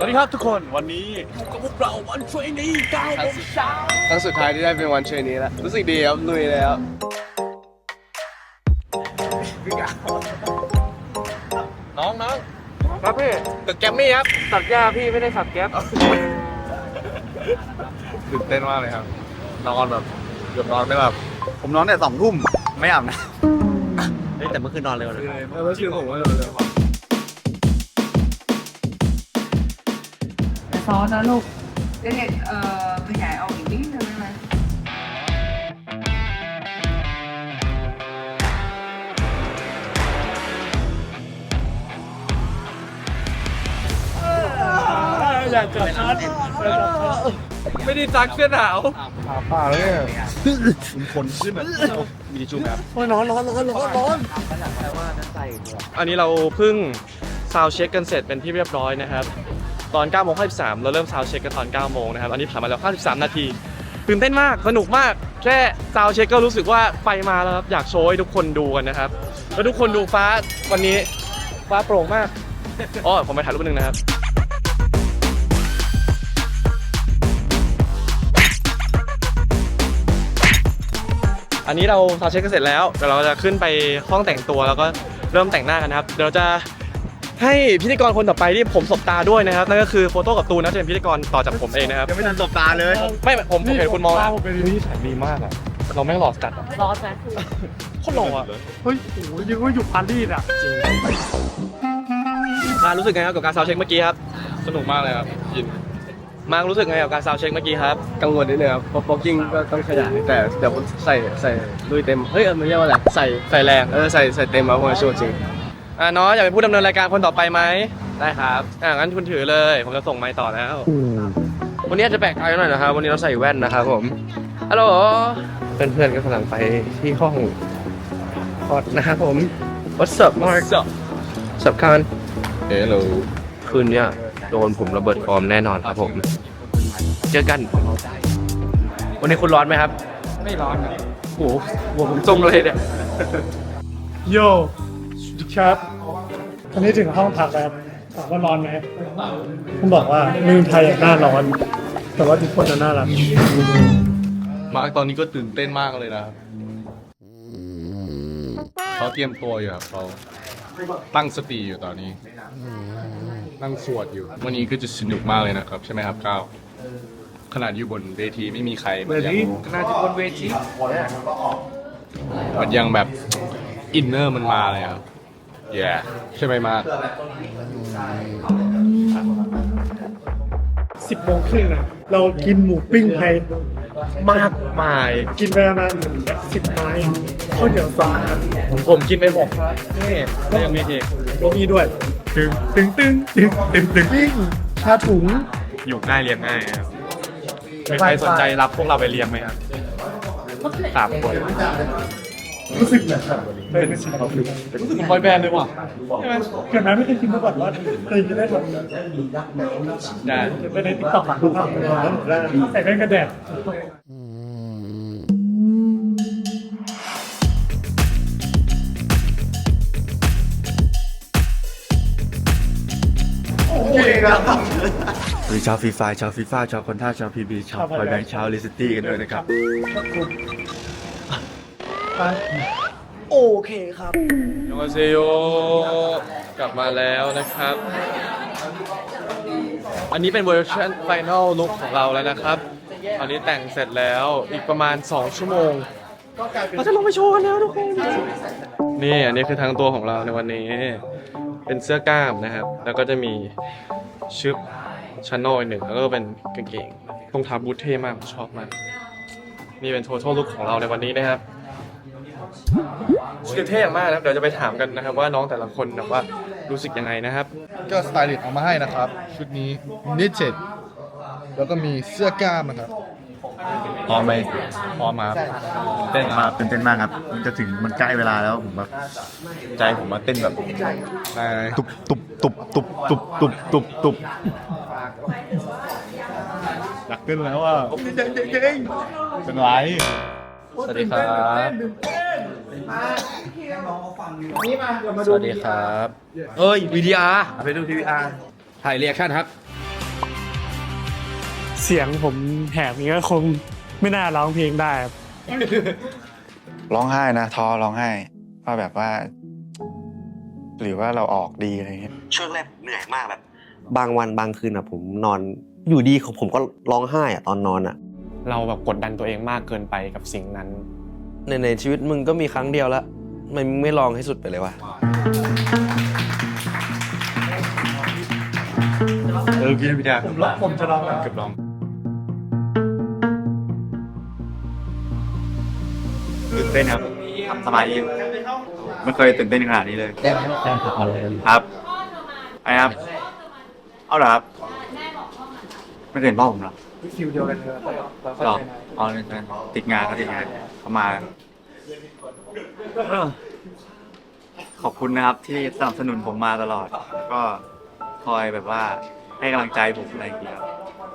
ดีครับทุกคนวันนี้อยู่กับพวกเราวันช่วยนี้เก้าโมงเช้าครั้งสุดท้ายที่ได้เป็นวันเชยนี้แล้วรู้สึกดีครับลุยเลยครับน้องน้องครับพี่ตึกแกมมี่ครับตัดหญ้าพี่ไม่ได้ขับแก๊ปตื่นเต้นมากเลยครับนอนแบบเกือบนอนไม่หลับผมนอนแต่สองทุ่มไม่อาบนะเฮ้ยแต่เมื่อคืนนอนเร็วเลยเออเมื่อคืนผมว่ ซอสนะลูกเด็กๆเอ่อขยายออกอีกนิดนึงได้ไหมอยากจับชัดไม่ได้ซักเสื้อหนาวป่าเลยคนขึ้นแบบมีทิชชู่ไหมครับร้อนร้อนร้อนร้อนร้อนอันนี้เราเพิ่งซาวเช็คกันเสร็จเป็นที่เรียบร้อยนะครับ ตอน9โมง53เราเริ่มซาวเช็คกันตอน9โมงนะครับ อันนี้ผ่านมาแล้ว53นาที ตื่นเต้นมาก สนุกมาก แค่ซาวเช็คก็รู้สึกว่าไฟมาแล้วครับ อยากโชว์ให้ทุกคนดูกันนะครับ แล้วทุกคนดูฟ้าวันนี้ฟ้าโปร่งมาก อ๋อ ผมไปถ่ายรูปนึงนะครับอันนี้เราซาวเช็คกันเสร็จแล้วเดี๋ยวเราจะขึ้นไปห้องแต่งตัวแล้วก็เริ่มแต่งหน้ากันนะครับ เดี๋ยวเราจะ ให้พิธีกรคนต่อไปที่ผมสบตาด้วยนะครับนั่นก็คือโฟโต้กับตูนนะจะเป็นพิธีกรต่อจากผมเองนะครับยังไม่ทันตบตาเลยไม่ผมผมเห็นคุณมองแล้วเป็นที่แสนดีมากอะเราแม่งหล่อจัดอะซอสไหมโคตรหล่ออะเฮ้ยโอ้ยยังว่าอยู่ปารีสอะมารู้สึกไงครับกับการซาวเช็คเมื่อกี้ครับสนุกมากเลยครับยินมารู้สึกไงกับการซาวเช็คเมื่อกี้ครับกังวลนิดนึงครับเพราะบ็อกกิ้งก็ต้องขยายแต่เดี๋ยวผมใส่ใส่ลุยเต็มเฮ้ยเออมันเรียกว่าอะไรใส่ใส่แรงเออใส่ใส่เต็มมาผมจะโชว์จริง อะน้องอยากเป็นผู้ดำเนินรายการคนต่อไปไหมได้ครับอะงั้นคุณถือเลย ผมจะส่งไมค์ต่อแล้ว วันนี้อาจจะแปลกใจหน่อยนะครับ วันนี้เราใส่แว่นนะครับผมฮัลโหลเพื่อนๆก็กำลังไปที่ห้องคอร์ดนะครับผม What's up Mark What's up What's up Kan เฮ้ยเราคืนเนี้ยโดนผมระเบิดฟอร์มแน่นอนครับผม เจอกัน วันนี้คุณร้อนไหมครับ ไม่ร้อนครับโอ้โหหัวผมจมเลยเนี่ย โยสวัสดี ครับตอนนี้ถึงห้องพักแล้วครับถามว่าร้อนไหมผมบอกว่าเมืองไทยอะหน้าร้อน แต่ว่าทุกคนจะน่ารักมาร์กตอนนี้ก็ตื่นเต้นมากเลยนะครับเขาเตรียมตัวอยู่ครับเขาตั้งสติอยู่ตอนนี้ นั่งสวดอยู่ วันนี้ก็จะสนุกมากเลยนะครับ ใช่ไหมครับก้าวขนาดอยู่บนเวทีไม่มีใครมันยังขนาดที่บนเวทีมันยังแบบอินเนอร์มันมาเลยครับ แย่ใช่ไหมมาร์คสิบโมงครึ่งนะเรากินหมูปิ้งไปมากมาย กินไปประมาณสิบไม้ข้าวเหนียวสาผมกินไปหมดนี่แล้วยังมีอีกก็มีด้วย ตึงตึงตึงตึงตึงตึงปิ้งชาถุงอยู่ง่ายเรียงง่ายครับมีใครสนใจรับพวกเราไปเลี้ยงไหมครับสามคน รู้สึกแบบเป็นชาถุงรู้สึกเหมือนบอยแบนด์เลยว่ะเกิดมาไม่เคยกินมาก่อนว่าเคยกินได้แบบได้ไปในติ๊กต็อกอะเขาทำแล้วใส่แว่นกระแดดสวัสดีชาวฟรีไฟร์ชาวฟีฟ่าชาวคอนท่าชาวพีบีชาวพอยแบงค์ชาวลิสตี้กันด้วยนะครับ โอเคครับ ยองเซโยกลับมาแล้วนะครับ อันนี้เป็นเวอร์ชันไฟนอลลุคของเราแล้วนะครับ ตอนนี้แต่งเสร็จแล้วอีกประมาณ 2 ชั่วโมงเราจะลงไปโชว์กันแล้วทุกคน นี่อันนี้คือทางตัวของเราในวันนี้ เป็นเสื้อกล้ามนะครับ แล้วก็จะมีชึบชั้นนอกอีกหนึ่งแล้วก็เป็นกางเกงรองเท้าบูทเท่มากผมชอบมาก นี่เป็น total look ของเราในวันนี้นะครับ ชุดเท่มากนะครับ เดี๋ยวจะไปถามกันนะครับ ว่าน้องแต่ละคนแบบว่ารู้สึกยังไงนะครับ ก็สไตลิสต์เอามาให้นะครับ ชุดนี้นิเจ็ดแล้วก็มีเสื้อกล้ามนะครับพร้อมไหมพร้อมมาครับเต้นมาเป็นเต้นมากครับ มันจะถึงมันใกล้เวลาแล้วผมแบบใจผมมาเต้นแบบนายตุบตุบตุบตุบตุบตุบตุบตุบอยากเต้นแล้วอะเป็นไรสวัสดีครับ สวัสดีครับ เอ้ยวีดีอาร์ไปดูทีวีอาร์ถ่ายเรียกชั่นครับสียงผมแหบนี้ก็คงไม่น่าร้องเพลงได้ครับร้องไห้นะท้อร้องไห้ว่าแบบว่า หรือว่าเราออกดีอะไรเงี้ยช่วงแรกผมเหนื่อยมากแบบ บางวันบางคืนอะผมนอนอยู่ดีของผมก็ร้องไห้อะตอนนอนอะเราแบบกดดันตัวเองมากเกินไปกับสิ่งนั้น ในในชีวิตมึงก็มีครั้งเดียวแล้วทำไมมึงไม่ลองให้สุดไปเลยวะเออกินพี่ดาผมร้องผมจะร้องแบบเกือบลองตื่นเต้นครับสมาธิไม่เคยตื่นเต้นขนาดนี้เลยครับไอ้ครับ เอาเหรอครับ ไม่เคยเห็นพ่อผมเหรอคิวเดียวกันเลยเราก็หรอใช่อ๋อนี่เป็นติดงานเขาติดงานเขามา ขอบคุณนะครับที่สนับสนุนผมมาตลอด ก็คอยแบบว่าให้กำลังใจผมอะไรอย่างเงี้ยครับ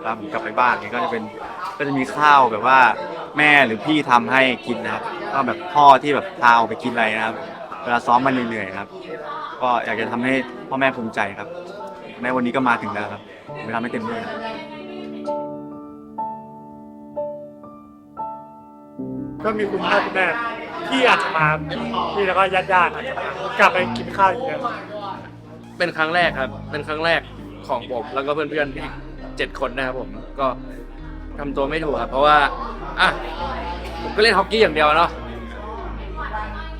แล้วผมกลับไปบ้านเนี่ยก็จะเป็นก็จะมีข้าวแบบว่าแม่หรือพี่ทำให้กินนะครับ ก็แบบพ่อที่แบบพาออกไปกินอะไรนะครับ เวลาซ้อมมันเหนื่อยๆครับ ก็อยากจะทำให้พ่อแม่ภูมิใจครับแม้วันนี้ก็มาถึงแล้วครับผมจะทำให้เต็มที่ครับ ก็มีคุณพ่อคุณแม่ที่อาจจะมาพี่แล้วก็ญาติญาติๆอาจจะมากลับไปกินข้าวอย่างเงี้ยเป็นครั้งแรกครับ เป็นครั้งแรกของผมแล้วก็เพื่อนๆอีกเจ็ดคนนะครับผมก็ทำตัวไม่ถูกครับเพราะว่าอะผมก็เล่นฮอกกี้อย่างเดียวเนาะ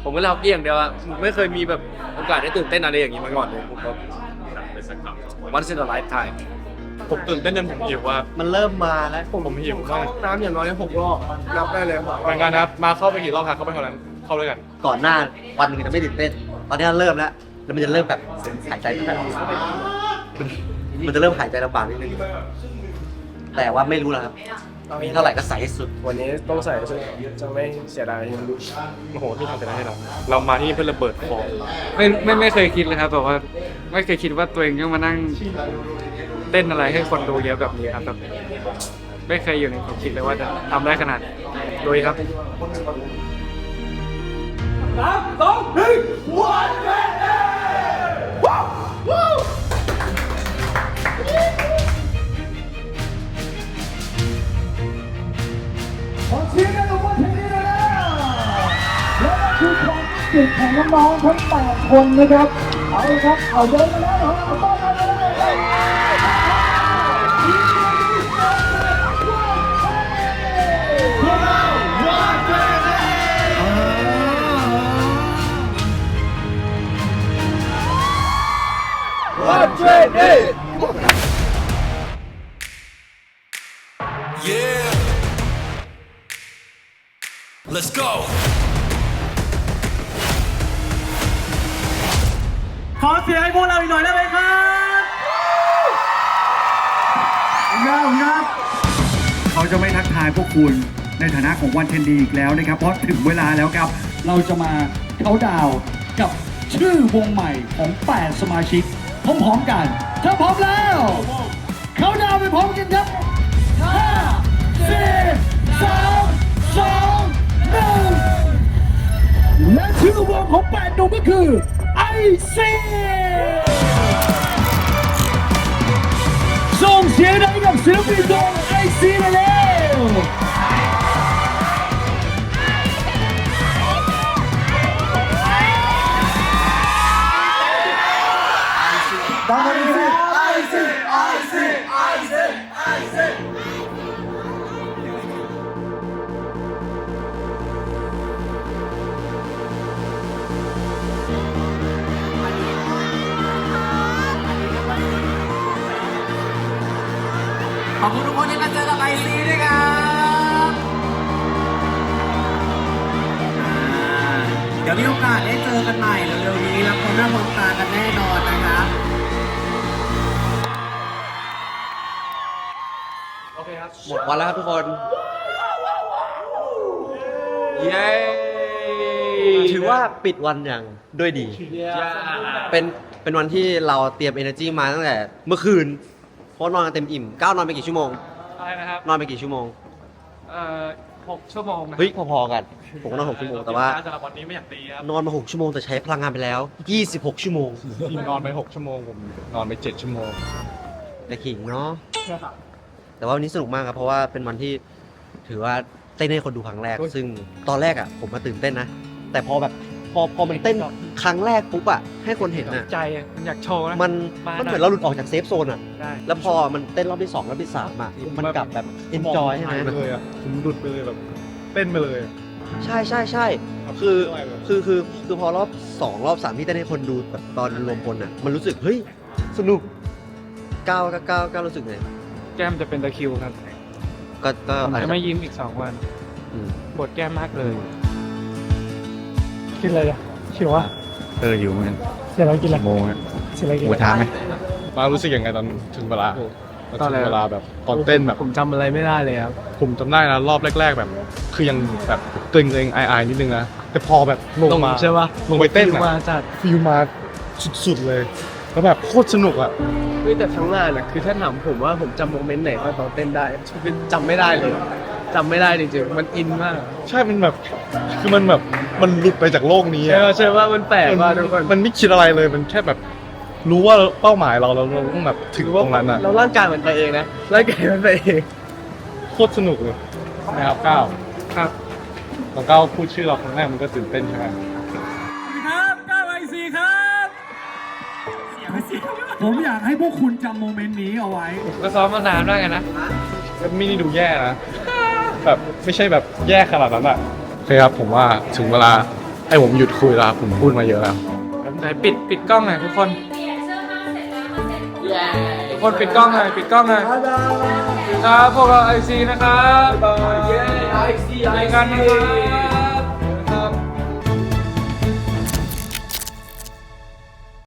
ผมก็เล่นฮอกกี้อย่างเดียวอะไม่เคยมีแบบโอกาสได้ตื่นเต้นอะไรอย่างนี้มาก่อนเลยผมก็วันเซนต์ไลฟ์ไทม์ ผมตื่นเต้นจนผมหิวว่า มันเริ่มมาแล้วผมหิวมากน้ำอย่างน้อยหกรอบนับได้เลยเหมือนกันนะครับมาเข้าไปกี่รอบครับเข้าไปเท่านั้นเข้าด้วยกันก่อนหน้าวันหนึงจะไม่ตื่นเต้น ตอนนี้เริ่มแล้ว แล้วมันจะเริ่มแบบหายใจไม่ออกมันจะเริ่มหายใจลำบากนิดนึง แต่ว่าไม่รู้แล้วครับ มีเท่าไหร่ก็ใส่ให้สุด วันนี้ต้องใส่ซึ่งจะไม่เสียดายโอ้โหนี่ทำไปได้ให้เราเรามาที่นี่เพื่อระเบิดฟองไม่ไม่ไม่เคยคิดเลยครับแบบว่าไม่เคยคิดว่าตัวเองต้องมานั่ง เต้นอะไรให้คนดูเยอะแบบนี้ครับแบบไม่เคยอยู่ในความคิดเลยว่าจะทำได้ขนาดนี้ลุยครับขอเชียร์กันทุกคนทีนี้เลยนะและคือความเก่งของน้องๆทั้งแปดคนนะครับ เอาครับ เอาเดินมาแล้วเอาต้อนรับมาเลยพว กเราวันเดย์วันเดย์ Let's go. ขอเสียงให้พวกเราอีกหน่อยได้ไหมครับ ครับ เขาจะไม่ทักทายพวกคุณในฐานะของวันเทนดีอีกแล้วนะครับ เพราะถึงเวลาแล้วครับ เราจะมาเขาดาวกับชื่อวงใหม่ของ 8 สมาชิกพร้อมๆกัน ถ้าพร้อมแล้ว เขาดาวไปพร้อมกันครับ5 4 3 2 1 และชื่อวงของ 8 หนุ่มก็คือไอซีส่งเสียงดัง ศิลปินวงไอซีเลยเร็ว ขอบคุณทุกคนที่มาเจอกับไอซีด้วยครับอ่าเดี๋ยวมีโอกาสได้เจอกันใหม่เร็วๆนี้แล้วคนหน้าพร้อมตากันแน่นอนนะครับ หมดวันแล้วครับทุกคน เย้ ถือว่าปิดวันอย่างด้วยดี เป็นเป็นวันที่เราเตรียม energy มาตั้งแต่เมื่อคืน เพราะนอนกันเต็มอิ่มก้าวนอนไปกี่ชั่วโมง อะไรนะครับนอนไปกี่ชั่วโมง เอ่อหกชั่วโมงนะเฮ้ยพอๆกันผมก็นอน6ชั่วโมงแต่ว่า สำหรับวันนี้ไม่อยากตีครับนอนมา6ชั่วโมงแต่ใช้พลังงานไปแล้ว 26 ชั่วโมงทีมนอนไปหกชั่วโมง ผมนอนไปเจ็ดชั่วโมง แต่ขิงเนาะแต่ว่าวันนี้สนุกมากครับเพราะว่าเป็นวันที่ถือว่าเต้นให้คนดูครั้งแรก ซึ่งตอนแรกอะผมมาตื่นเต้นนะ แต่พอแบบพ อพอมันเต้นครั้งแรกปุ๊บอะให้คนเห็นอะใจอะมันอยากโชว์นะ มันมามันเหหน่อยมือนเราหลุดออกจากเซฟโซนอะได้แล้วพอมันเต้นรอบที่สองรอบที่สามอะมันกลับแบบเอนจอยใช่ไหมายไปเลยอะผมหลุดไปเลยแบบเต้นไปเลยอะใช่ใช่ใช่คือคือคือคือพอรอบสองรอบสามที่เต้นให้คนดูแบบตอนรวมพลอะมันรู้สึกเฮ้ยสนุกก้าวก้าวก้าวก้าวรู้สึกไงแก้มจะเป็นตะคริวครับ ก็ก็ผมอาจจะจะไม่ยิ้มอีกสองวันอืมปวดแก้มมากเลย กินอะไรอะหิวอะเอออยู่เหมือนกันเสร็จแล้วกินอะไรโมงอะเสร็จแล้วกินหมูอะไรทะไหมมารู้สึกยังไงตอนถึงเวลาตตออนนถึอะไรงเวลาแบบตอนเต้นแบบผมจำอะไรไม่ได้เลยครับ ผมจำได้นะรอบแรก ๆ แบบ คือยังแบบเกรงๆอายๆนิดนึงนะแต่พอแบบลงมาใช่ปะลงไปเต้นฟิลมาอะจัดฟิลมาสุดๆเลยแล้วแบบโคตรสนุกอะเฮ้ยแต่ทั้งงานอะคือถ้าถามผมว่าผมจำโมเมนต์ไหนว่าตอนเต้นได้คือจำไม่ได้เลย จำไม่ได้จริงๆ มันอินมาก ใช่มันแบบ คือมันแบบมันหลุดไปจากโลกนี้ใช่อะว่าใช่ว่ามันแปลกมากทุกคนมันไม่คิดอะไรเลยมันแค่แบบ รู้ว่าเป้าหมายเราเราเราต้องแบบถึงตรงนั้นอะเราร่างกายมันไปเองนะ ร่างกายมันไปเอง โคตรสนุกเลยนะครับก้าวครับ ตอนก้าวพูดชื่อเราครั้งแรกมันก็ตื่นเต้นใช่ไหมครับ9ไอซีครับผมอยากให้พวกคุณจำโมเมนต์นี้เอาไว้ ก็ซ้อมมานานมากเลยนะก็ไม่ได้ดูแย่นะ แบบไม่ใช่แบบแย่ขนาดนั้นอะโอเคครับผมว่าถึงเวลาให้ผมหยุดคุยแล้วครับผมพูดมาเยอะแล้วไหนปิดปิดกล้องหน่อยทุกคน ทุกคนปิดกล้องหน่อยปิดกล้องหน่อยครับพวกเราไอซีนะครับเย้ไอซีไอกันนะครับ